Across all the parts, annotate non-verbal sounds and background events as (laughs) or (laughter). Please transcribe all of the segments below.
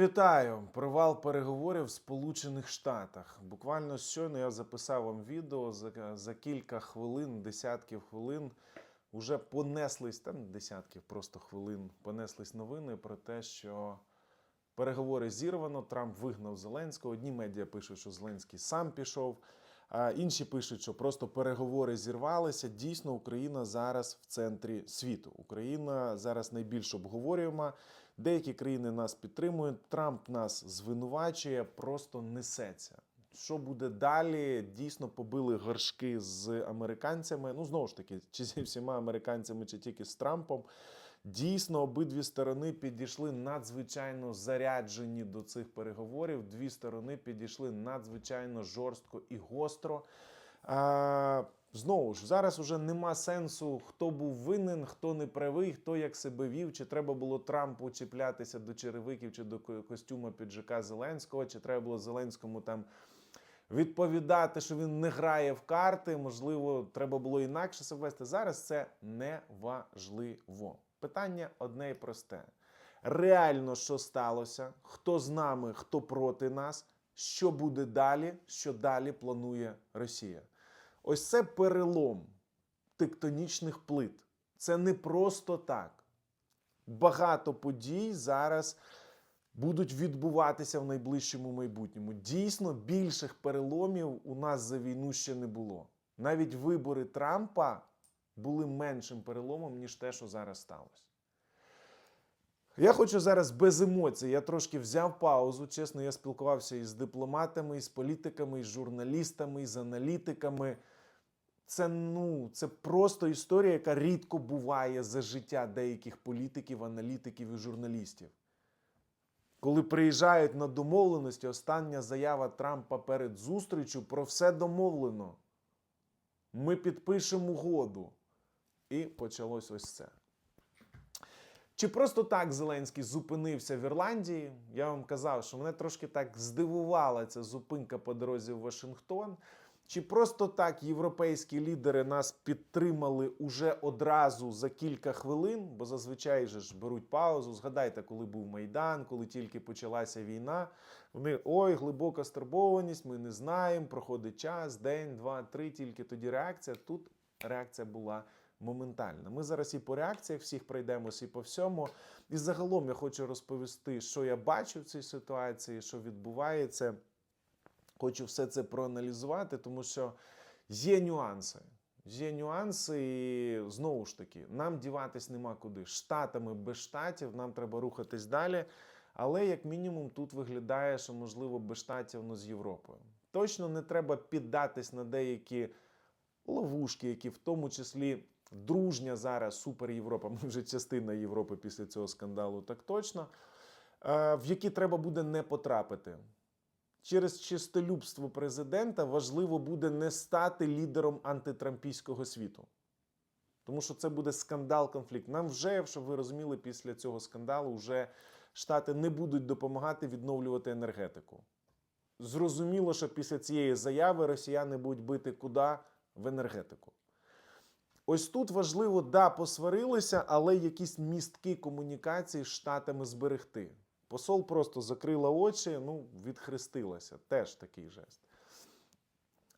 Вітаю! Привал переговорів в Сполучених Штатах. Буквально щойно я записав вам відео за, за кілька хвилин, десятків хвилин. Уже понеслись там десятків просто хвилин. Понеслись новини про те, що переговори зірвано. Трамп вигнав Зеленського. Одні медіа пишуть, що Зеленський сам пішов. А інші пишуть, що просто переговори зірвалися. Дійсно, Україна зараз в центрі світу. Україна зараз найбільш обговорюємо. Деякі країни нас підтримують. Трамп нас звинувачує, просто несеться. Що буде далі? Дійсно побили горшки з американцями. Ну знову ж таки, чи зі всіма американцями, чи тільки з Трампом. Дійсно, обидві сторони підійшли надзвичайно заряджені до цих переговорів. Дві сторони підійшли надзвичайно жорстко і гостро. Знову ж, зараз уже нема сенсу, хто був винен, хто не правий, хто як себе вів, чи треба було Трампу чіплятися до черевиків чи до ко- костюма піджака Зеленського, чи треба було Зеленському там відповідати, що він не грає в карти. Можливо, треба було інакше себе вести. Зараз це не важливо. Питання одне і просте: реально, що сталося, хто з нами, хто проти нас, що буде далі, що далі планує Росія. Ось це перелом тектонічних плит. Це не просто так. Багато подій зараз будуть відбуватися в найближчому майбутньому. Дійсно, більших переломів у нас за війну ще не було. Навіть вибори Трампа були меншим переломом, ніж те, що зараз сталося. Я хочу зараз без емоцій. Я трошки взяв паузу. Чесно, я спілкувався із дипломатами, із політиками, із журналістами, із аналітиками. Це ну, це просто історія, яка рідко буває за життя деяких політиків, аналітиків і журналістів. Коли приїжджають на домовленості, остання заява Трампа перед зустрічю про все домовлено. Ми підпишемо угоду. І почалось ось це. Чи просто так Зеленський зупинився в Ірландії? Я вам казав, що мене трошки так здивувала ця зупинка по дорозі в Вашингтон. Чи просто так європейські лідери нас підтримали уже одразу за кілька хвилин, бо зазвичай же ж беруть паузу. Згадайте, коли був Майдан, коли тільки почалася війна. Вони ой, глибока стурбованість, ми не знаємо, проходить час, день, два, три, тільки тоді реакція. Тут реакція була моментальна. Ми зараз і по реакціях всіх пройдемося, і по всьому. І загалом я хочу розповісти, що я бачу в цій ситуації, що відбувається. Хочу все це проаналізувати, тому що є нюанси. Є нюанси, і знову ж таки, нам діватись нема куди. Штатами без штатів нам треба рухатись далі. Але як мінімум тут виглядає, що можливо без штатів ну, з Європою. Точно не треба піддатись на деякі ловушки, які в тому числі дружня зараз супер Європа. (laughs) Ми вже частина Європи після цього скандалу, так точно, е, в які треба буде не потрапити. Через чистолюбство президента важливо буде не стати лідером антитрампійського світу. Тому що це буде скандал, конфлікт. Нам вже, щоб ви розуміли, після цього скандалу вже Штати не будуть допомагати відновлювати енергетику. Зрозуміло, що після цієї заяви росіяни будуть бити куди в енергетику. Ось тут важливо, да, посварилися, але якісь містки комунікації з штатами зберегти. Посол просто закрила очі, ну, відхрестилася. Теж такий жест.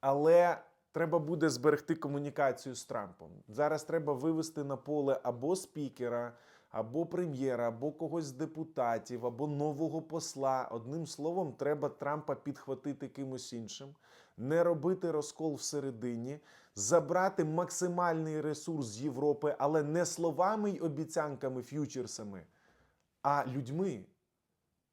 Але треба буде зберегти комунікацію з Трампом. Зараз треба вивести на поле або спікера, або прем'єра, або когось з депутатів, або нового посла. Одним словом, треба Трампа підхватити кимось іншим, не робити розкол всередині, забрати максимальний ресурс з Європи, але не словами й обіцянками, ф'ючерсами, а людьми.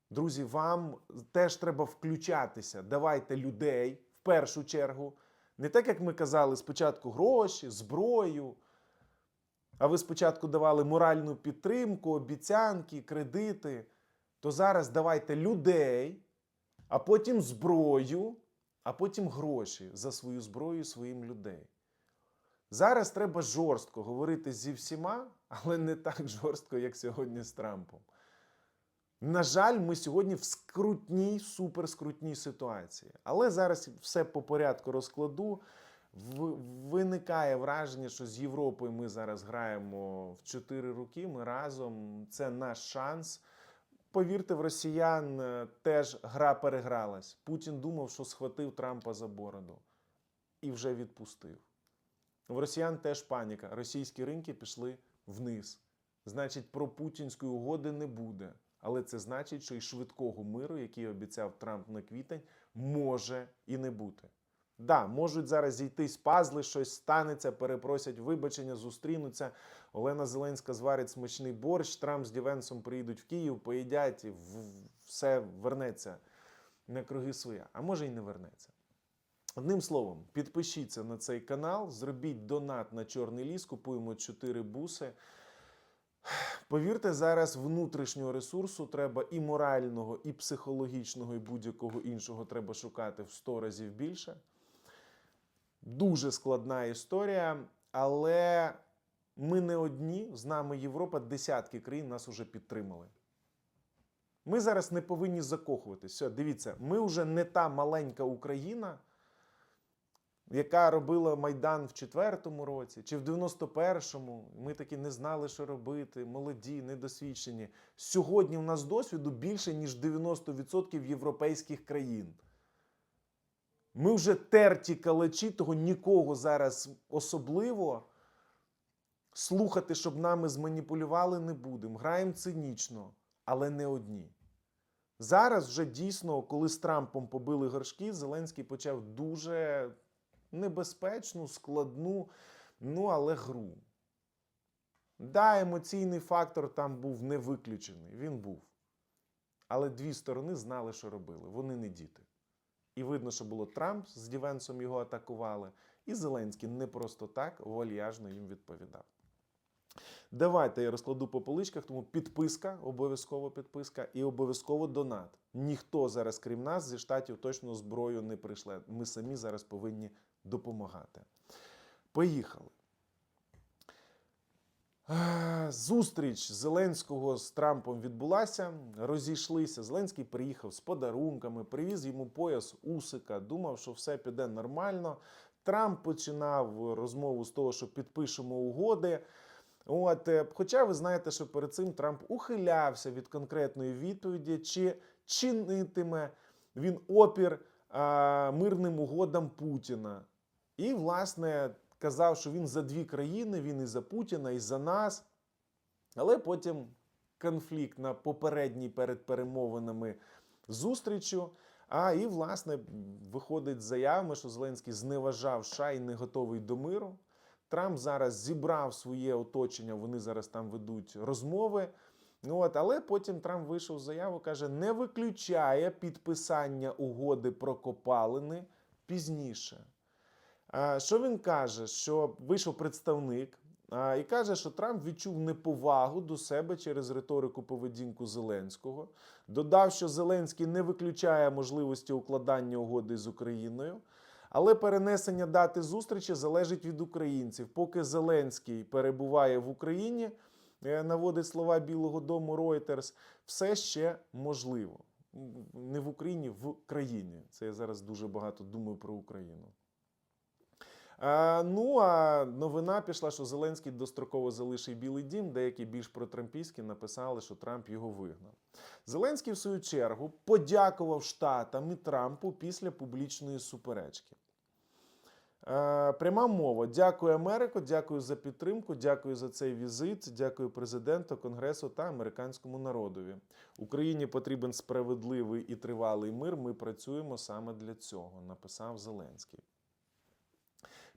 Друзі, вам теж треба включатися. Давайте людей в першу чергу. Не так, як ми казали, спочатку гроші, зброю. А ви спочатку давали моральну підтримку, обіцянки, кредити. То зараз давайте людей, а потім зброю, а потім гроші за свою зброю своїм людей. Зараз треба жорстко говорити зі всіма, але не так жорстко, як сьогодні з Трампом. На жаль, ми сьогодні в скрутній, суперскрутній ситуації. Але зараз все по порядку розкладу. Виникає враження, що з Європою ми зараз граємо в чотири роки. Ми разом. Це наш шанс. Повірте, в росіян е, теж гра перегралась. Путін думав, що схватив Трампа за бороду і вже відпустив. В росіян теж паніка. Російські ринки пішли вниз. Значить, про путінської угоди не буде. Але це значить, що і швидкого миру, який обіцяв Трамп на квітень, може і не бути. Да, можуть зараз зійтись пазли, щось станеться, перепросять вибачення, зустрінуться. Олена Зеленська зварить смачний борщ, Трамп з Дівенсом приїдуть в Київ, поїдять і все вернеться на круги своя. А може і не вернеться. Одним словом, підпишіться на цей канал, зробіть донат на чорний ліс, купуємо 4 буси. Повірте, зараз внутрішнього ресурсу треба і морального, і психологічного, і будь-якого іншого треба шукати в 100 разів більше. Дуже складна історія, але ми не одні, з нами Європа, десятки країн нас уже підтримали. Ми зараз не повинні закохуватись. Все, дивіться, ми вже не та маленька Україна, яка робила Майдан в четвертому році чи в 91-му. Ми таки не знали, що робити, молоді, недосвідчені. Сьогодні у нас досвіду більше, ніж 90% європейських країн. Ми вже терті калачі, того нікого зараз особливо слухати, щоб нами зманіпулювали, не будемо. Граємо цинічно, але не одні. Зараз вже дійсно, коли з Трампом побили горшки, Зеленський почав дуже небезпечну, складну, ну але гру. Да, емоційний фактор там був не виключений, він був. Але дві сторони знали, що робили. Вони не діти. І видно, що було Трамп з Дівенсом його атакували, і Зеленський не просто так вальяжно їм відповідав. Давайте я розкладу по поличках, тому підписка, обов'язково підписка і обов'язково донат. Ніхто зараз, крім нас, зі штатів точно зброю не прийшле. Ми самі зараз повинні допомагати. Поїхали. Е, Зустріч Зеленського з Трампом відбулася. Розійшлися. Зеленський приїхав з подарунками, привіз йому пояс Усика, думав, що все піде нормально. Трамп починав розмову з того, що підпишемо угоди. От, е, хоча ви знаєте, що перед цим Трамп ухилявся від конкретної відповіді, чи чинитиме він опір а, мирним угодам Путіна. І, власне, казав, що він за дві країни, він і за Путіна, і за нас. Але потім конфлікт на попередній перед перемовинами зустрічю. А і, власне, виходить з заявами, що Зеленський зневажав США і не готовий до миру. Трамп зараз зібрав своє оточення, вони зараз там ведуть розмови. Ну, От, але потім Трамп вийшов з заяву, каже, не виключає підписання угоди про копалини пізніше. А, Що він каже? Що вийшов представник і каже, що Трамп відчув неповагу до себе через риторику поведінку Зеленського. Додав, що Зеленський не виключає можливості укладання угоди з Україною. Але перенесення дати зустрічі залежить від українців. Поки Зеленський перебуває в Україні, е, наводить слова Білого Дому Reuters, все ще можливо. Не в Україні, в країні. Це я зараз дуже багато думаю про Україну. А, ну а новина пішла, що Зеленський достроково залишив Білий Дім. Деякі більш протрампійські написали, що Трамп його вигнав. Зеленський, в свою чергу, подякував Штатам і Трампу після публічної суперечки. Е, Пряма мова. Дякую Америко, дякую за підтримку, дякую за цей візит, дякую президенту, конгресу та американському народові. Україні потрібен справедливий і тривалий мир. Ми працюємо саме для цього, написав Зеленський.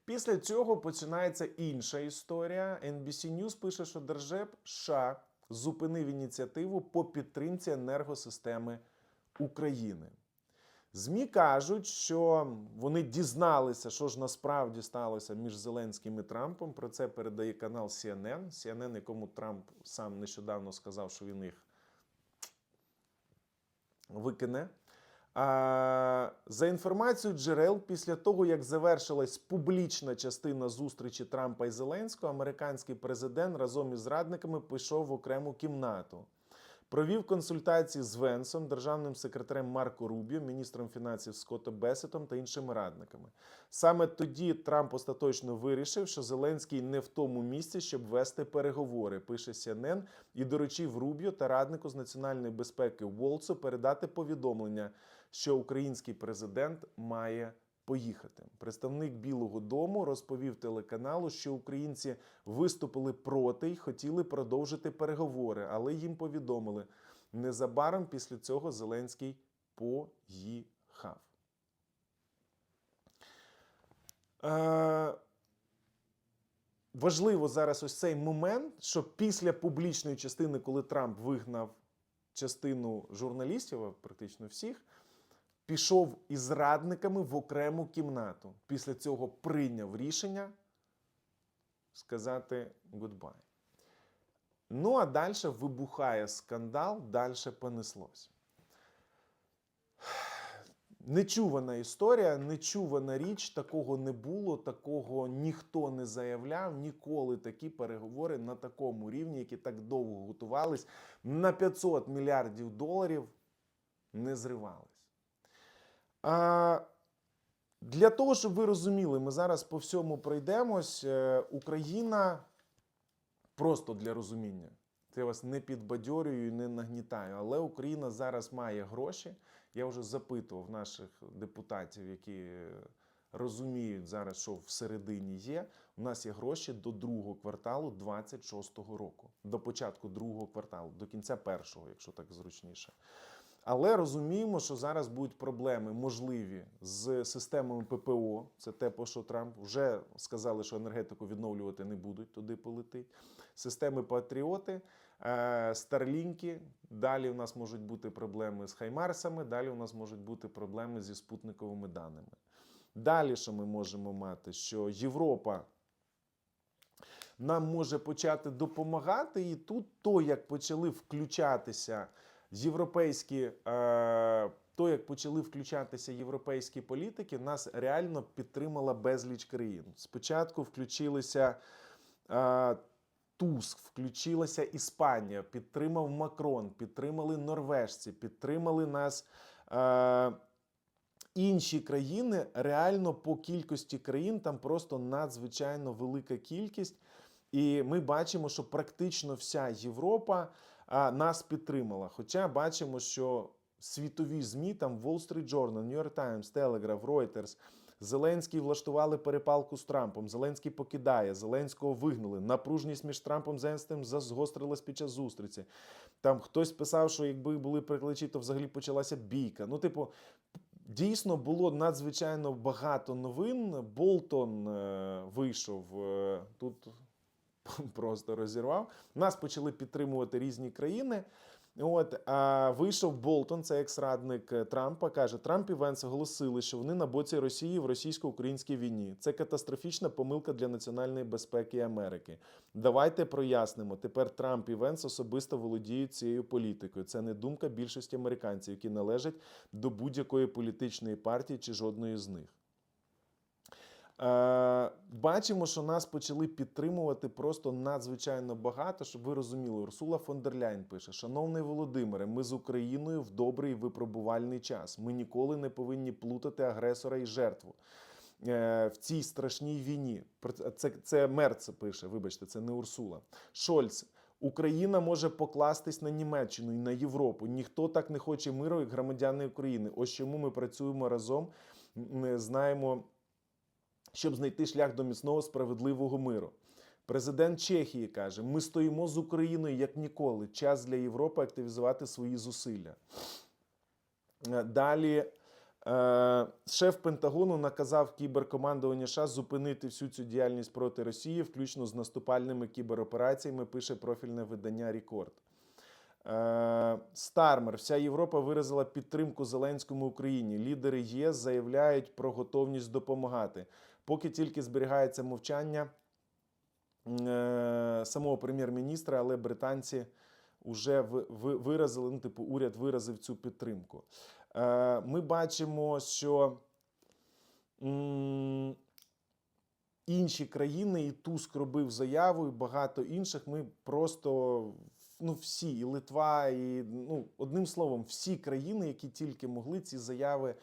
Після цього починається інша історія. NBC News пише, що Держеп США зупинив ініціативу по підтримці енергосистеми України. ЗМІ кажуть, що вони дізналися, що ж насправді сталося між Зеленським і Трампом. Про це передає канал CNN. CNN, якому Трамп сам нещодавно сказав, що він їх викине. За інформацією джерел, після того, як завершилась публічна частина зустрічі Трампа і Зеленського, американський президент разом із радниками пішов в окрему кімнату. провів консультації з Венсом, державним секретарем Марко Рубіо, міністром фінансів Скоттом Бесетом та іншими радниками. Саме тоді Трамп остаточно вирішив, що Зеленський не в тому місці, щоб вести переговори. Пише CNN, і доручив Рубіо та раднику з національної безпеки Волцу передати повідомлення, що український президент має поїхати. Представник Білого Дому розповів телеканалу, що українці виступили проти й хотіли продовжити переговори, але їм повідомили, незабаром після цього Зеленський поїхав. Е, важливо зараз ось цей момент, що після публічної частини, коли Трамп вигнав частину журналістів, практично всіх, пішов із радниками в окрему кімнату. Після цього прийняв рішення сказати гудбай. Ну, а далі вибухає скандал, далі понеслось. Нечувана історія, нечувана річ, такого не було, такого ніхто не заявляв, ніколи такі переговори на такому рівні, які так довго готувались, на 500 мільярдів доларів не зривались. А, для того, щоб ви розуміли, ми зараз по всьому пройдемось. Е, Україна просто для розуміння. Це вас не підбадьорюю і не нагнітаю, але Україна зараз має гроші. Я вже запитував наших депутатів, які розуміють зараз, що всередині є. У нас є гроші до другого кварталу 26-го року, до початку другого кварталу, до кінця першого, якщо так зручніше. Але розуміємо, що зараз будуть проблеми можливі з системами ППО. Це те, по що Трамп вже сказали, що енергетику відновлювати не будуть, туди полетить. Системи Патріоти, е, Старлінки. Далі у нас можуть бути проблеми з Хаймарсами, далі у нас можуть бути проблеми зі спутниковими даними. Далі, що ми можемо мати, що Європа нам може почати допомагати, і тут то, як почали включатися європейські, е, то, як почали включатися європейські політики, нас реально підтримала безліч країн. Спочатку включилися е, Туск, включилася Іспанія, підтримав Макрон, підтримали норвежці, підтримали нас. Е, Інші країни реально по кількості країн там просто надзвичайно велика кількість, і ми бачимо, що практично вся Європа нас підтримала. Хоча бачимо, що світові ЗМІ, там Wall Street Journal, New York Times, Telegraph, Reuters, Зеленський влаштували перепалку з Трампом. Зеленський покидає, Зеленського вигнали. Напружність між Трампом і Зеленським під час зустрічі. Там хтось писав, що якби були прикличі, то взагалі почалася бійка. Ну, типу, дійсно було надзвичайно багато новин. Болтон е, вийшов е, тут. (laughs) Просто розірвав. Нас почали підтримувати різні країни. От а вийшов Болтон, це екс-радник е, Трампа. каже: Трамп і Венс оголосили, що вони на боці Росії в російсько-українській війні. Це катастрофічна помилка для національної безпеки Америки. Давайте прояснимо. Тепер Трамп і Венс особисто володіють цією політикою. Це не думка більшості американців, які належать до будь-якої політичної партії чи жодної з них. Е, Бачимо, що нас почали підтримувати просто надзвичайно багато, щоб ви розуміли. Урсула фон дер Ляйн пише: Шановний Володимире, ми з Україною в добрий випробувальний час. Ми ніколи не повинні плутати агресора і жертву. Е, В цій страшній війні це, це Мерц пише. Вибачте, це не Урсула. Шольц. Україна може покластись на Німеччину і на Європу. Ніхто так не хоче миру, як громадяни України. Ось чому ми працюємо разом. Ми знаємо щоб знайти шлях до міцного справедливого миру. Президент Чехії каже: ми стоїмо з Україною як ніколи. Час для Європи активізувати свої зусилля. Е, Далі е, шеф Пентагону наказав кіберкомандуванню США зупинити всю цю діяльність проти Росії, включно з наступальними кіберопераціями. Пише профільне видання Рекорд. Е, Стармер, вся Європа виразила підтримку Зеленському Україні. Лідери ЄС заявляють про готовність допомагати. Поки тільки зберігається мовчання е, самого прем'єр-міністра, але британці вже виразили, ну, типу, уряд виразив цю підтримку. Е, ми бачимо, що інші країни і Туск робив заяву, і багато інших. Ми просто ну, всі, і Литва, і ну, одним словом, всі країни, які тільки могли ці заяви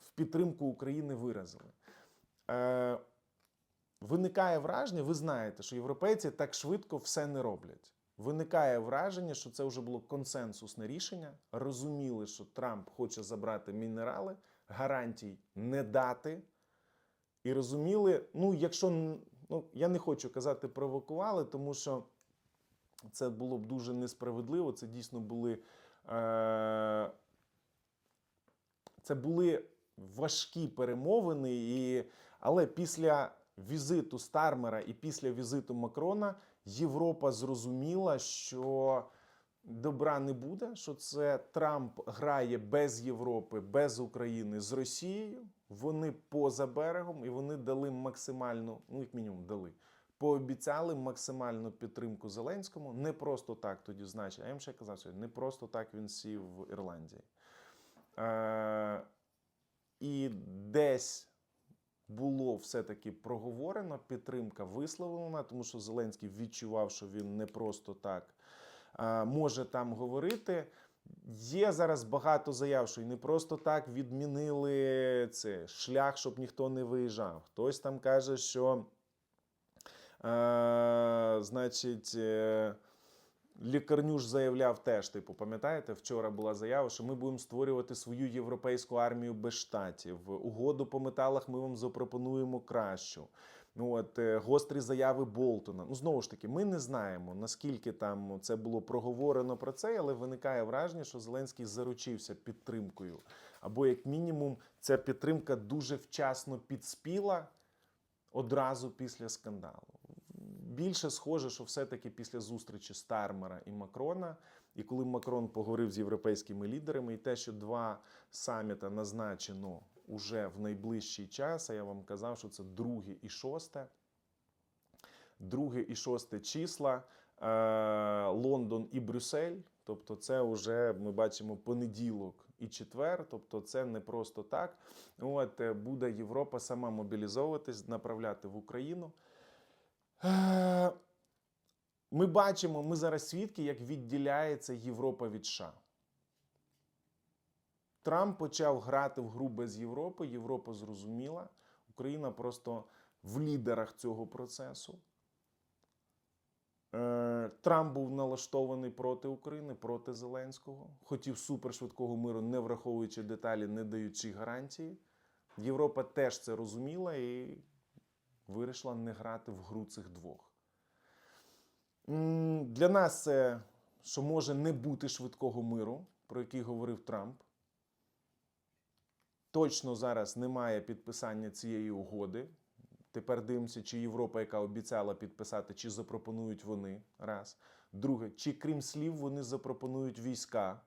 в підтримку України виразили. Е, виникає враження, ви знаєте, що європейці так швидко все не роблять. Виникає враження, що це вже було консенсусне рішення. Розуміли, що Трамп хоче забрати мінерали, гарантій не дати. І розуміли, ну, якщо ну, я не хочу казати провокували, тому що це було б дуже несправедливо. Це дійсно були. Е- це були важкі перемовини, і... але після візиту Стармера і після візиту Макрона Європа зрозуміла, що добра не буде, що це Трамп грає без Європи, без України з Росією. Вони поза берегом і вони дали максимальну, ну як мінімум, дали. Пообіцяли максимальну підтримку Зеленському. Не просто так тоді значить. А я їм ще казав сьогодні, не просто так він сів в Ірландії. Е- і десь було все-таки проговорено, підтримка висловлена, тому що Зеленський відчував, що він не просто так е, може там говорити. Є зараз багато заяв, що і не просто так відмінили це шлях, щоб ніхто не виїжджав. Хтось там каже, що, е, значить, е, Лікарнюш заявляв теж, типу, пам'ятаєте, вчора була заява, що ми будемо створювати свою європейську армію без штатів. Угоду по металах ми вам запропонуємо кращу. Ну, от, е, гострі заяви Болтона. Ну, знову ж таки, ми не знаємо, наскільки там це було проговорено про це, але виникає враження, що Зеленський заручився підтримкою. Або, як мінімум, ця підтримка дуже вчасно підспіла одразу після скандалу. Більше схоже, що все-таки після зустрічі Стармера і Макрона, і коли Макрон поговорив з європейськими лідерами, і те, що два саміта назначено уже в найближчий час, а я вам казав, що це друге і шосте. Друге і шосте числа, е, Лондон і Брюссель. Тобто, це вже ми бачимо понеділок і четвер. Тобто, це не просто так. От е, буде Європа сама мобілізовуватись, направляти в Україну. Е, Ми бачимо, ми зараз свідки, як відділяється Європа від США. Трамп почав грати в гру без Європи. Європа зрозуміла. Україна просто в лідерах цього процесу. Е, Трамп був налаштований проти України, проти Зеленського. Хотів супершвидкого миру, не враховуючи деталі, не даючи гарантії. Європа теж це розуміла і вирішила не грати в гру цих двох. Для нас це, що може не бути швидкого миру, про який говорив Трамп. Точно зараз немає підписання цієї угоди. Тепер дивимося, чи Європа, яка обіцяла підписати, чи запропонують вони. Раз. Друге, чи крім слів вони запропонують війська.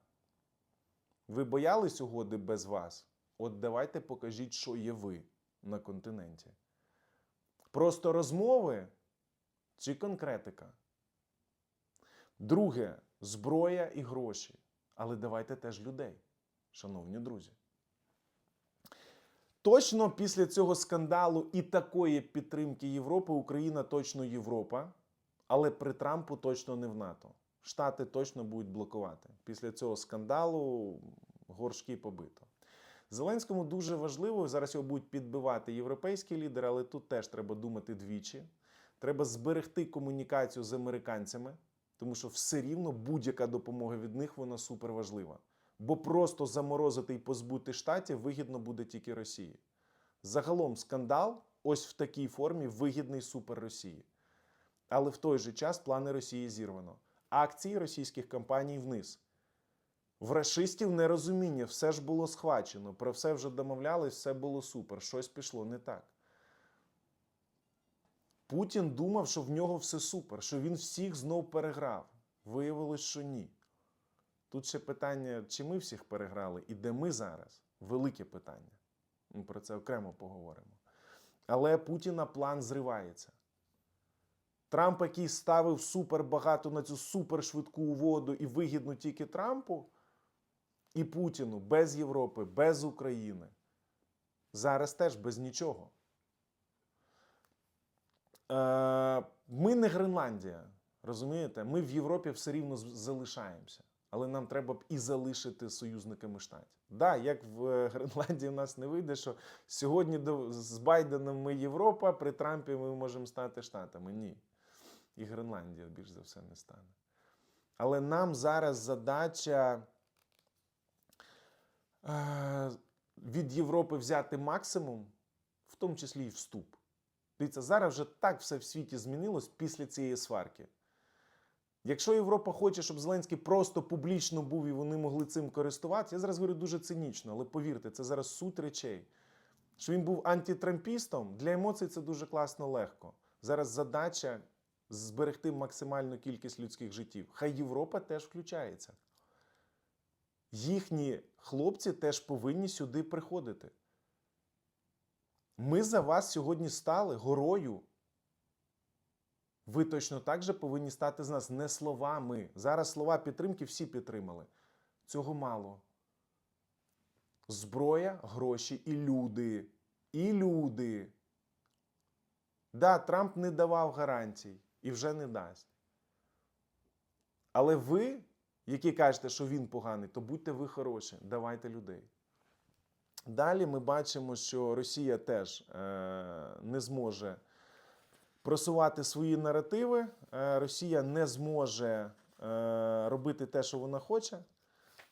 Ви боялись угоди без вас? От давайте покажіть, що є ви на континенті. Просто розмови чи конкретика. Друге зброя і гроші. Але давайте теж людей, шановні друзі. Точно після цього скандалу і такої підтримки Європи Україна точно Європа, але при Трампу точно не в НАТО. Штати точно будуть блокувати. Після цього скандалу горшки побито. Зеленському дуже важливо, зараз його будуть підбивати європейські лідери, але тут теж треба думати двічі. Треба зберегти комунікацію з американцями, тому що все рівно будь-яка допомога від них вона суперважлива. Бо просто заморозити і позбути штатів вигідно буде тільки Росії. Загалом скандал ось в такій формі вигідний супер Росії. Але в той же час плани Росії зірвано. Акції російських компаній вниз. В рашистів нерозуміння, все ж було схвачено, про все вже домовлялись, все було супер, щось пішло не так. Путін думав, що в нього все супер, що він всіх знов переграв. Виявилось, що ні. Тут ще питання, чи ми всіх переграли і де ми зараз? Велике питання. Ми про це окремо поговоримо. Але Путіна план зривається. Трамп, який ставив супер багато на цю супершвидку угоду і вигідну тільки Трампу, і Путіну без Європи, без України. Зараз теж без нічого. Е, Ми не Гренландія. Розумієте? Ми в Європі все рівно залишаємося. Але нам треба б і залишити союзниками штатів. Да, як в е, (laughs) Гренландії в нас не вийде, що сьогодні з Байденом ми Європа, при Трампі ми можемо стати Штатами. Ні. І Гренландія більш за все не стане. Але нам зараз задача від Європи взяти максимум, в тому числі і вступ. Дивіться, зараз вже так все в світі змінилось після цієї сварки. Якщо Європа хоче, щоб Зеленський просто публічно був і вони могли цим користуватися, я зараз говорю дуже цинічно, але повірте, це зараз суть речей. Що він був антитрампістом, для емоцій це дуже класно легко. Зараз задача зберегти максимальну кількість людських життів. Хай Європа теж включається. Їхні хлопці теж повинні сюди приходити. Ми за вас сьогодні стали горою. Ви точно так же повинні стати з нас не словами. Зараз слова підтримки всі підтримали. Цього мало. Зброя, гроші і люди. І люди. Да, Трамп не давав гарантій і вже не дасть. Але ви, які кажете, що він поганий, то будьте ви хороші, давайте людей. Далі ми бачимо, що Росія теж е, не зможе просувати свої наративи. Е, Росія не зможе е, робити те, що вона хоче.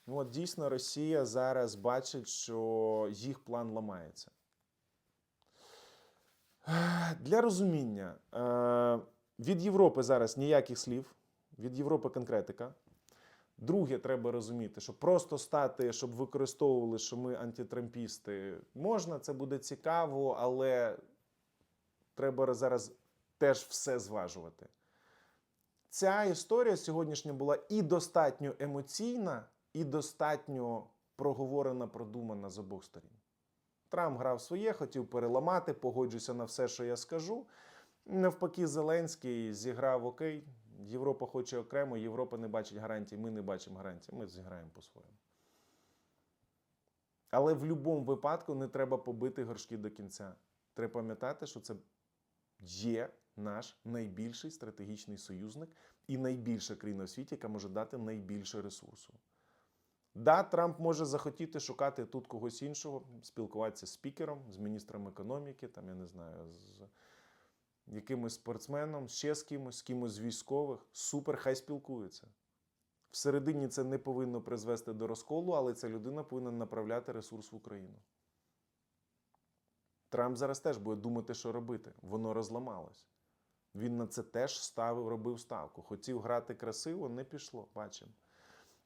Ну, От дійсно Росія зараз бачить, що їх план ламається. Для розуміння від Європи зараз ніяких слів, від Європи конкретика. Друге, треба розуміти, що просто стати, щоб використовували, що ми антитрампісти, можна, це буде цікаво, але треба зараз теж все зважувати. Ця історія сьогоднішня була і достатньо емоційна, і достатньо проговорена, продумана з обох сторін. Трамп грав своє, хотів переламати, погоджуся на все, що я скажу. Навпаки, Зеленський зіграв окей. Європа хоче окремо, Європа не бачить гарантій, ми не бачимо гарантій, ми зіграємо по-своєму. Але в будь-якому випадку не треба побити горшки до кінця. Треба пам'ятати, що це є наш найбільший стратегічний союзник і найбільша країна в світі, яка може дати найбільше ресурсу. Да, Трамп може захотіти шукати тут когось іншого, спілкуватися з спікером, з міністром економіки, там, я не знаю, з якимось спортсменом, ще з кимось, з кимось військових. Супер, хай спілкуються. Всередині це не повинно призвести до розколу, але ця людина повинна направляти ресурс в Україну. Трамп зараз теж буде думати, що робити. Воно розламалось. Він на це теж ставив, робив ставку. Хотів грати красиво, не пішло, бачимо.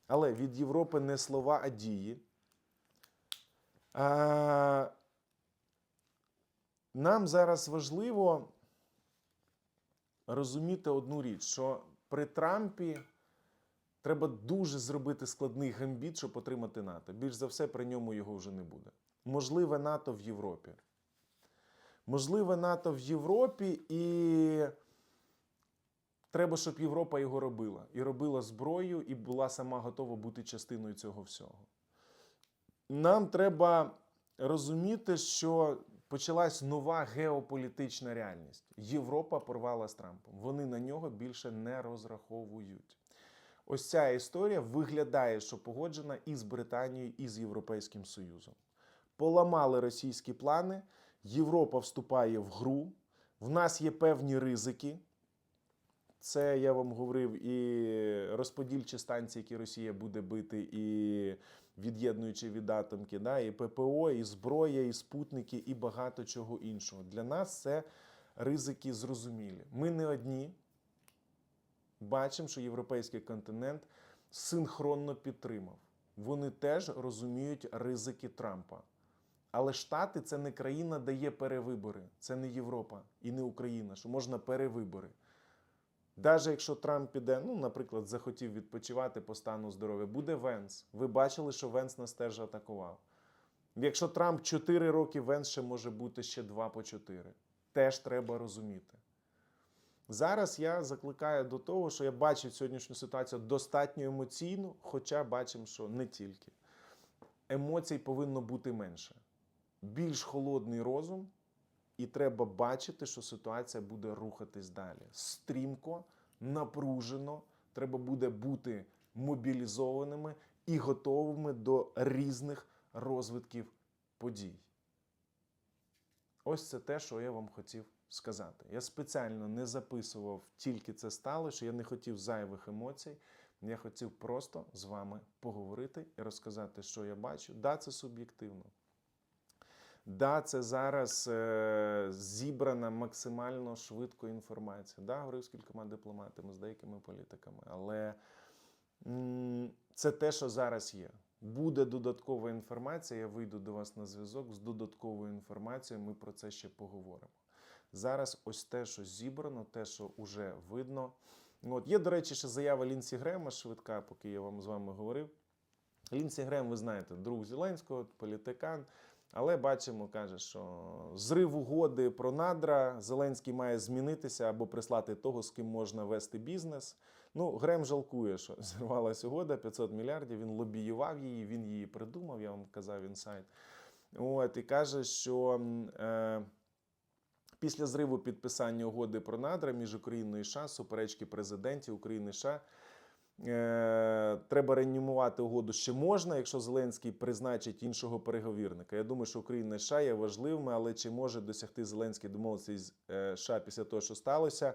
Але від Європи не слова, а дії. А, нам зараз важливо розуміти одну річ, що при Трампі треба дуже зробити складний гамбіт, щоб отримати НАТО. Більш за все, при ньому його вже не буде. Можливе НАТО в Європі. Можливе НАТО в Європі, і треба, щоб Європа його робила. І робила зброю, і була сама готова бути частиною цього всього. Нам треба розуміти, що почалась нова геополітична реальність. Європа порвала з Трампом. Вони на нього більше не розраховують. Ось ця історія виглядає, що погоджена і з Британією, і з Європейським Союзом. Поламали російські плани. Європа вступає в гру. В нас є певні ризики. Це я вам говорив і розподільчі станції, які Росія буде бити, і від'єднуючи від атомки, да, і ППО, і зброя, і спутники, і багато чого іншого. Для нас це ризики зрозумілі. Ми не одні. Бачимо, що європейський континент синхронно підтримав. Вони теж розуміють ризики Трампа. Але Штати це не країна, де є перевибори. Це не Європа і не Україна, що можна перевибори. Навіть якщо Трамп піде, ну, наприклад, захотів відпочивати по стану здоров'я, буде Венс. Ви бачили, що Венс нас теж атакував. Якщо Трамп 4 роки, Венс ще може бути ще 2 по 4. Теж треба розуміти. Зараз я закликаю до того, що я бачу сьогоднішню ситуацію достатньо емоційну, хоча бачимо, що не тільки. Емоцій повинно бути менше. Більш холодний розум, і треба бачити, що ситуація буде рухатись далі. Стрімко, напружено, треба буде бути мобілізованими і готовими до різних розвитків подій. Ось це те, що я вам хотів сказати. Я спеціально не записував тільки це стало, що я не хотів зайвих емоцій. Я хотів просто з вами поговорити і розказати, що я бачу. Да, це суб'єктивно. Да, це зараз е, зібрана максимально швидко інформація. Да, говорив з кількома дипломатами, з деякими політиками, але м, це те, що зараз є. Буде додаткова інформація. Я вийду до вас на зв'язок з додатковою інформацією. Ми про це ще поговоримо. Зараз ось те, що зібрано, те, що вже видно. От є, до речі, ще заява Лінсі Грема швидка, поки я вам з вами говорив. Лінсі Грем, ви знаєте, друг Зеленського, політикан. Але бачимо, каже, що зрив угоди про надра Зеленський має змінитися або прислати того, з ким можна вести бізнес. Ну, Грем жалкує, що (laughs) зірвалася угода 500 мільярдів. Він лобіював її, він її придумав. Я вам казав інсайт. От і каже, що е, після зриву підписання угоди про надра між Україною і США, суперечки президентів України і США. Е, треба реанімувати угоду ще можна, якщо Зеленський призначить іншого переговірника. Я думаю, що Україна і США є важливими, але чи може досягти Зеленський домовленості з е, США після того, що сталося,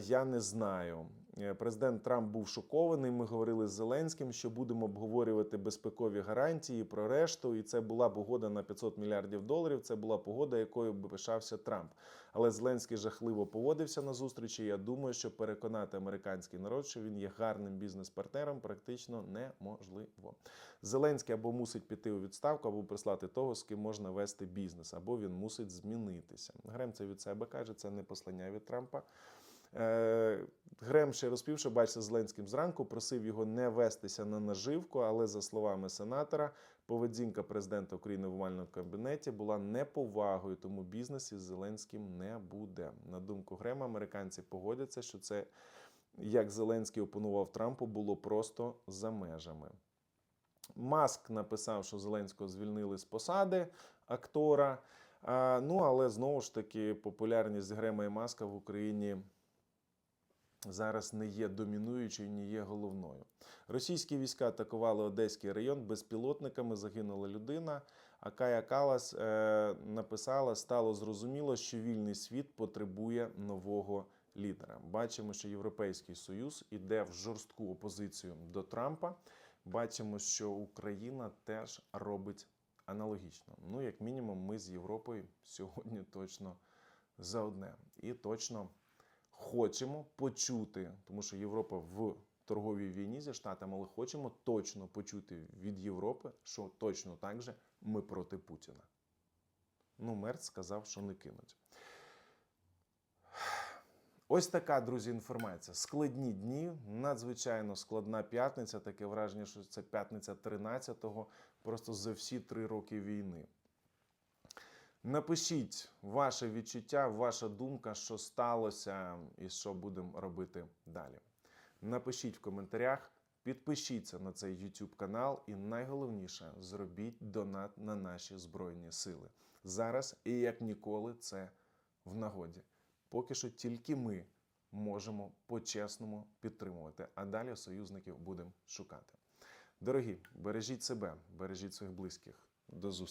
я не знаю. Е, Президент Трамп був шокований. Ми говорили з Зеленським, що будемо обговорювати безпекові гарантії про решту. І це була б угода на 500 мільярдів доларів. Це була погода, якою би пишався Трамп. Але Зеленський жахливо поводився на зустрічі. Я думаю, що переконати американський народ, що він є гарним бізнес-партнером, практично неможливо. Зеленський або мусить піти у відставку, або прислати того, з ким можна вести бізнес, або він мусить змінитися. Грем це від себе каже, це не послання від Трампа. Е, Грем ще розпів, що бачиться з Зеленським зранку, просив його не вестися на наживку, але за словами сенатора, поведінка президента України в овальному кабінеті була неповагою, тому бізнес із Зеленським не буде. На думку Грема, американці погодяться, що це як Зеленський опонував Трампу, було просто за межами. Маск написав, що Зеленського звільнили з посади актора. Ну, але знову ж таки, популярність Грема і Маска в Україні зараз не є домінуючою, не є головною. Російські війська атакували Одеський район безпілотниками, загинула людина. А Кая Калас е, написала: стало зрозуміло, що вільний світ потребує нового лідера. Бачимо, що Європейський Союз іде в жорстку опозицію до Трампа. Бачимо, що Україна теж робить аналогічно. Ну, як мінімум, ми з Європою сьогодні точно за одне. І точно хочемо почути, тому що Європа в торговій війні зі Штатами, але хочемо точно почути від Європи, що точно так же ми проти Путіна. Ну, Мерц сказав, що не кинуть. Ось така, друзі, інформація. Складні дні, надзвичайно складна п'ятниця. Таке враження, що це п'ятниця 13-го, просто за всі три роки війни. Напишіть ваше відчуття, ваша думка, що сталося і що будемо робити далі. Напишіть в коментарях, підпишіться на цей YouTube канал, і найголовніше зробіть донат на наші Збройні Сили. Зараз і як ніколи це в нагоді. Поки що тільки ми можемо по-чесному підтримувати, а далі союзників будемо шукати. Дорогі, бережіть себе, бережіть своїх близьких. До зустрічі!